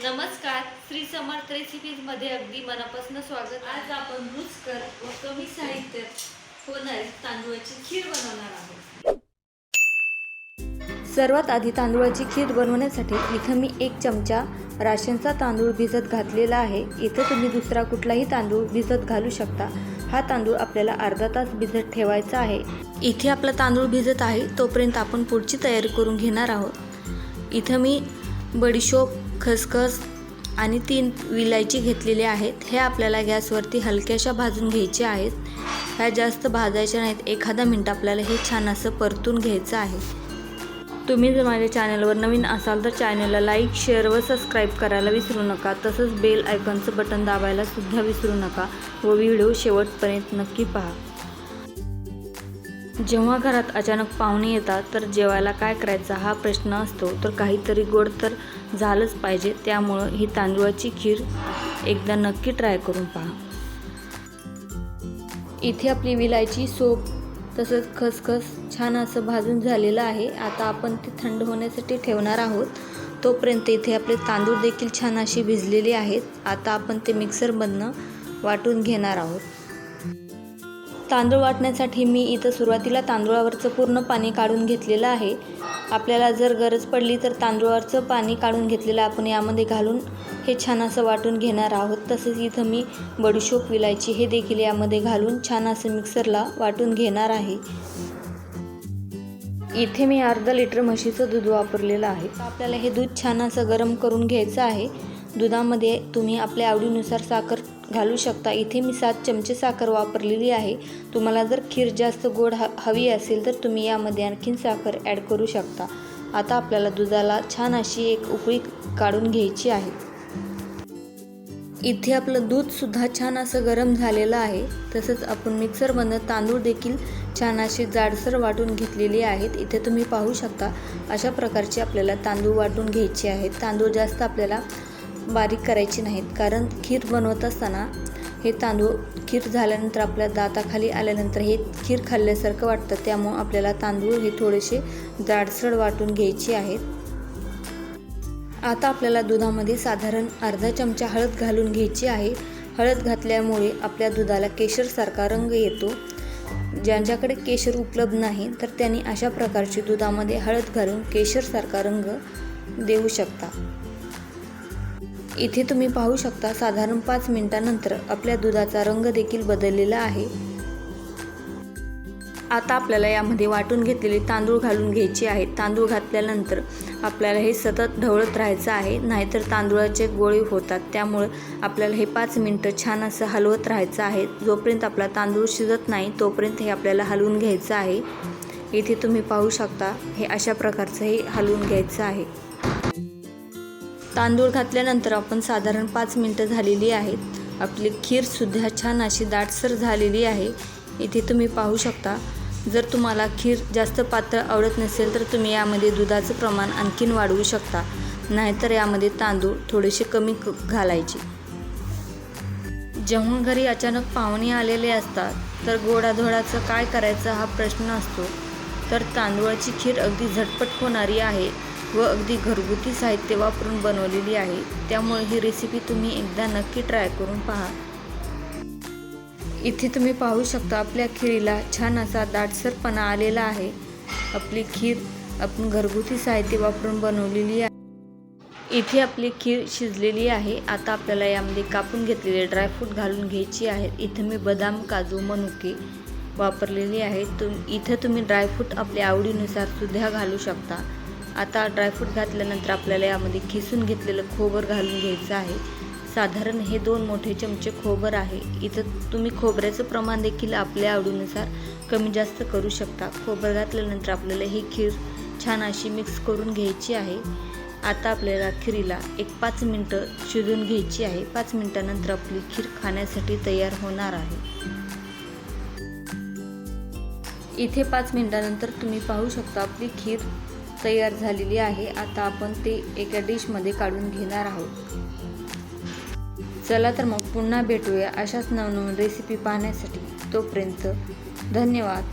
नमस्कार श्री समर्थ रेसिपीजमध्ये अगदी मनापासून स्वागत. आज आपण रुचकर व कमी साहित्य होणारी तांदूळाची खीर बनवणार आहोत. सर्वात आधी तांदूळाची खीर बनवण्यासाठी इथं मी एक चमचा राशनचा तांदूळ भिजत घातलेला आहे. इथं तुम्ही दुसरा कुठलाही तांदूळ भिजत घालू शकता. हा तांदूळ आपल्याला अर्धा तास भिजत ठेवायचा आहे. इथे आपला तांदूळ भिजत आहे तोपर्यंत आपण पुढची तयारी करून घेणार आहोत. इथं मी बडीशोप खसखस आणि तीन विलायची घेतलेली आहेत. हे आपल्याला गॅसवरती हलक्याशा भाजून घ्यायचे आहेत. ह्या जास्त भाजायच्या नाहीत. एखादा मिनटं आपल्याला हे छान असं परतून घ्यायचं आहे. तुम्ही जर माझ्या चॅनलवर नवीन असाल तर चॅनलला लाईक शेअर व सबस्क्राईब करायला विसरू नका. तसंच बेल आयकॉनचं बटन दाबायला सुद्धा विसरू नका व व्हिडिओ शेवटपर्यंत नक्की पहा. जेव्हा घरात अचानक पाहुणे येतात तर जेवायला काय करायचा हा प्रश्न असतो. तर काहीतरी गोड तर झालंच पाहिजे त्यामुळं ही तांदूळाची खीर एकदा नक्की ट्राय करून पहा. इथे आपली विलायची सोप तसंच खसखस छान असं भाजून झालेलं आहे. आता आपण ते थंड होण्यासाठी ठेवणार आहोत. तोपर्यंत इथे आपले तांदूळ देखील छान अशी भिजलेले आहेत. आता आपण ते मिक्सरमधनं वाटून घेणार आहोत. तांदूळ वाटण्यासाठी मी इथं सुरुवातीला तांदूळावरचं पूर्ण पाणी काढून घेतलेलं आहे. आपल्याला जर गरज पडली तर तांदूळावरचं पाणी काढून घेतलेलं आपण यामध्ये घालून हे छान असं वाटून घेणार आहोत. तसेच इथं मी बडीशोप विलायची हे देखील यामध्ये घालून छान असं मिक्सरला वाटून घेणार आहे. इथे मी अर्धा लिटर म्हशीचं दूध वापरलेलं आहे. आपल्याला हे दूध छान असं गरम करून घ्यायचं आहे. दुधामध्ये तुम्ही आपल्या आवडीनुसार साखर घालू शकता. इथे मी सात चमचे साखर वापरलेली आहे. तुम्हाला जर खीर जास्त गोड ह हवी असेल तर तुम्ही यामध्ये आणखीन साखर ॲड करू शकता. आता आपल्याला दुधाला छान अशी एक उकळी काढून घ्यायची आहे. इथे आपलं दूधसुद्धा छान असं गरम झालेलं आहे. तसंच आपण मिक्सरमधनं तांदूळ देखील छान अशी जाडसर वाटून घेतलेली आहेत. इथे तुम्ही पाहू शकता अशा प्रकारचे आपल्याला तांदूळ वाटून घ्यायचे आहेत. तांदूळ जास्त आपल्याला बारीक करायची नाहीत. कारण खीर बनवत असताना हे तांदूळ खीर झाल्यानंतर आपल्या दाताखाली आल्यानंतर हे खीर खाल्ल्यासारखं वाटतं. त्यामुळं आपल्याला तांदूळ हे थोडेसे जाडसड वाटून घ्यायचे आहेत. आता आपल्याला दुधामध्ये साधारण अर्धा चमचा हळद घालून घ्यायची आहे. हळद घातल्यामुळे आपल्या दुधाला केशरसारखा रंग येतो. ज्यांच्याकडे केशर उपलब्ध नाही तर त्यांनी अशा प्रकारची दुधामध्ये हळद घालून केशरसारखा रंग देऊ शकता. इथे तुम्ही पाहू शकता साधारण पाच मिनिटानंतर आपल्या दुधाचा रंग देखील बदललेला आहे. आता आपल्याला यामध्ये वाटून घेतलेले तांदूळ घालून घ्यायचे आहेत. तांदूळ घातल्यानंतर आपल्याला हे सतत ढवळत राहायचं आहे. नाहीतर तांदूळाचे गोळे होतात. त्यामुळं आपल्याला हे पाच मिनटं छान असं हलवत राहायचं आहे. जोपर्यंत आपला तांदूळ शिजत नाही तोपर्यंत हे आपल्याला हलवून घ्यायचं आहे. इथे तुम्ही पाहू शकता हे अशा प्रकारचं हे हलवून घ्यायचं आहे. तांदूळ घातल्यानंतर आपण साधारण पाच मिनटं झालेली आहेत. आपली खीरसुद्धा छान अशी दाटसर झालेली आहे. इथे तुम्ही पाहू शकता जर तुम्हाला खीर जास्त पातळ आवडत नसेल तर तुम्ही यामध्ये दुधाचं प्रमाण आणखीन वाढवू शकता. नाहीतर यामध्ये तांदूळ थोडेसे कमी क घालायचे. जेव्हा घरी अचानक पाहुणे आलेले असतात तर गोडाधोडाचं काय करायचं हा प्रश्न असतो. तर तांदूळाची खीर अगदी झटपट होणारी आहे. व अगदी घरगुती साहित्य वापरून बनवलेली आहे. त्यामुळे ही रेसिपी तुम्ही एकदा नक्की ट्राय करून पहा. इथे तुम्ही पाहू शकता आपल्या खिरीला छान असा दाटसरपणा आलेला आहे. आपली खीर आपण घरगुती साहित्य वापरून बनवलेली आहे. इथे आपली खीर शिजलेली आहे. आता आपल्याला यामध्ये कापून घेतलेले ड्रायफ्रूट घालून घ्यायची आहेत इथं मी बदाम काजू मनुके वापरलेली आहे तुम इथं तुम्ही ड्रायफ्रूट आपल्या आवडीनुसार सुद्धा घालू शकता. आता ड्रायफ्रूट घातल्यानंतर आपल्याला यामध्ये खिसून घेतलेलं खोबर घालून घ्यायचं आहे. साधारण हे दोन मोठे चमचे खोबर आहे. इथं तुम्ही खोबऱ्याचं प्रमाण देखील आपल्या आवडीनुसार कमी जास्त करू शकता. खोबर घातल्यानंतर आपल्याला ही खीर छान अशी मिक्स करून घ्यायची आहे. आता आपल्याला खिरीला एक पाच मिनटं शिजून घ्यायची आहे. पाच मिनटानंतर आपली खीर खाण्यासाठी तयार होणार आहे. इथे पाच मिनटानंतर तुम्ही पाहू शकता आपली खीर तयार झालेली आहे. आता आपण ते एका डिशमध्ये काढून घेणार आहोत. चला तर मग पुन्हा भेटूया अशाच नवनवीन रेसिपी पाहण्यासाठी. तोपर्यंत धन्यवाद.